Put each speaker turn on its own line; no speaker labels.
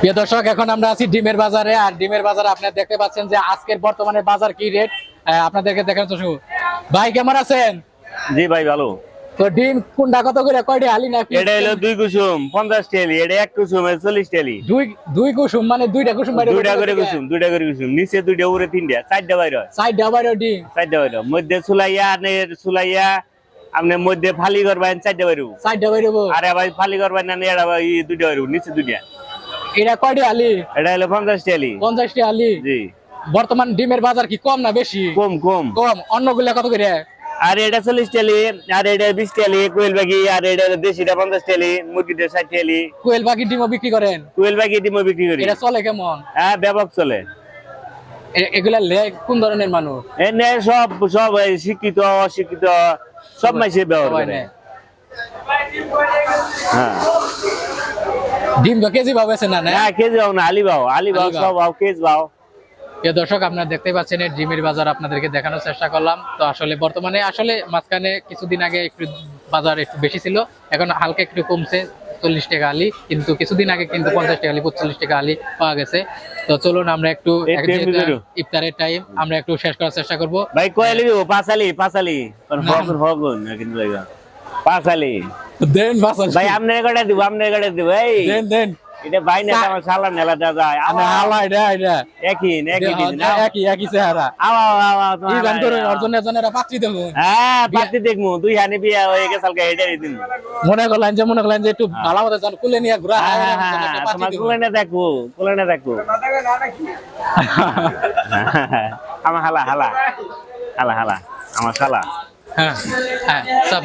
প্রিয় দর্শক এখন আমরা আছি ডিমের বাজারে আর ডিমের বাজারে আপনারা দেখতে পাচ্ছেন যে আজকের বর্তমানে বাজার কি রেট আপনাদেরকে চেষ্টা করব। ভাই কেমন আছেন?
জি ভাই ভালো।
তো ডিম কোনটা কত করে? কয়টি হালি না
এটা হলো দুই কুসুম পঞ্চাশ টেলি এটা এক কুসুম এটা চল্লিশ টেলি।
দুই দুই কুসুম মানে দুইটা কুসুম বাইরে
দুইটা করে কুসুম দুইটা করে কুসুম নিচে দুইটা উপরে তিনটা চারটা বাইরে
সাইড ডাবারে ডিম।
চারটা বাইরে। মধ্যে চুলাইয়া আপনার চুলাইয়া আপনি মধ্যে ফালি করবেন চারটা বাইরে
সাইড ডাবারে
আরে ভাই ফালি করবেন না এটা ভাই দুইটা বাইরে নিচে দুইটা।
এটা কয়টি হালি
এটা হলো পঞ্চাশ টেলি
পঞ্চাশটি হালি
জি।
বর্তমান ডিমের বাজার কি কম না বেশি?
কম কম।
কম। অন্যগুলা কত করে?
আর এটা চল্লিশ টেলি আর এটা বিশ টেলি কোয়েল বাকি আর এটা দেশিটা পঞ্চাশ টেলি মুরগিটা ষাট টেলি
কোয়েল পাখি ডিমও বিক্রি করেন?
কোয়েল বাকি ডিমও বিক্রি করি।
এটা চলে কেমন?
হ্যাঁ ব্যাপক চলে।
এগুলা লে কোন ধরনের মানুষ?
এনে সব সব শিক্ষিত অশিক্ষিত সব মাইসে ব্যবহার করে। হ্যাঁ।
ডিম তো কেজি পাবেছে না না?
কেজি বাও না আলি বাও আলি বাও সব বাও কেজি বাও
প্রিয় দর্শক আপনারা দেখতে পাচ্ছেন এই ডিমের বাজার আপনাদেরকে দেখানোর চেষ্টা করলাম। তো আসলে বর্তমানে আসলে মাঝখানে কিছুদিন আগে একটু বাজার একটু বেশি ছিল এখন হালকা একটু কমছে চল্লিশ টাকা আলি কিন্তু কিছুদিন আগে কিন্তু পঞ্চাশ টাকা আলি পঁচল্লিশ টাকা আলি পাওয়া গেছে। তো চলুন আমরা একটু। ইফতারের টাইম আমরা একটু শেষ করার চেষ্টা করব।
ভাই কয় আলি পাঁচ আলি পাঁচ আলি। পাঁচ আলি।
দেন বাসাল
ভাই আপনার গাড়ি দিব আপনার গাড়ি দিব এই।
দেন দেন।
এটা ভাই না আমার সালা নেলা যায়
আমরা হালা এটা এটা
একই একই দিন
হ্যাঁ, একই একই চেহারা।
আও আও আও আও
কি গান করে অর্জন এজনের পাত্রী দেবো।
হ্যাঁ পাতি দেখমু দুই হানি বিয়া হয়ে গেছে কালকে এটাই দিন।
মনে করলেন যে মনে করলেন যে একটু ভালো মতো যান কুলে নিয়ে ঘুরা
হ্যাঁ হ্যাঁ হ্যাঁ, তোমার কুলে না দেখব কুলে না দেখব। আমার হালা হালা। হালা হালা। আমার শালা।
হ্যাঁ হ্যাঁ সব